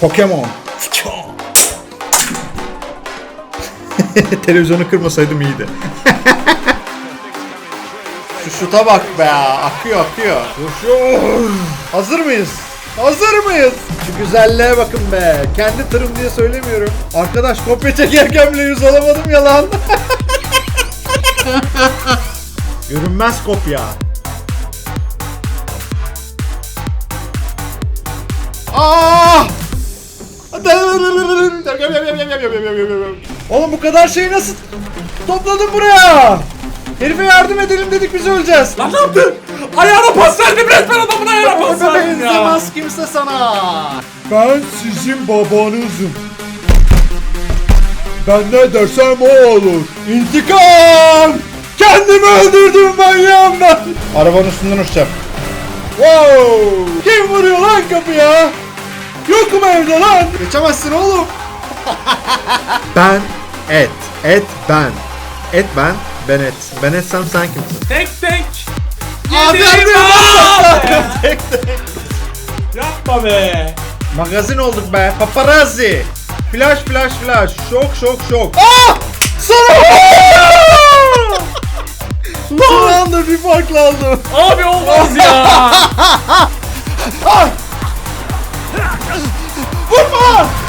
Pokemon. Televizyonu kırmasaydım iyiydi. Şu şuta bak be. Akıyor akıyor. Koşuyor. Hazır mıyız? Hazır mıyız? Şu güzelliğe bakın be. Kendi tırım diye söylemiyorum. Arkadaş kopya çekerken bile yüz alamadım ya lan. Görünmez kopya. Ah! Oğlum bu kadar şeyi nasıl topladın buraya? Herife yardım edelim dedik biz öleceğiz. Lan ne yaptın? Ayağına pas verdim resmen adamın ayağına pas Bana verdim ya. benzemez kimse sana. Ben sizin babanızım. Ben ne dersem o olur. İntikam! Kendimi öldürdüm manyağım ben. Arabanın üstünden uçacağım. Wow! Kim vuruyor lan kapıya? Yok mu evde lan? Geçemezsin oğlum. ben et. Et ben. Et ben. Bennett. Bennett'sem sen kimsin? Tek tek. Abi Yedim abi. Ya. tek tek. Yapma be. Magazin olduk be. Paparazzi. Flash flash flash. Şok şok şok. Aa! Sana! Son anda bir farkla aldım. Abi olmaz ya. Ah! Vurma!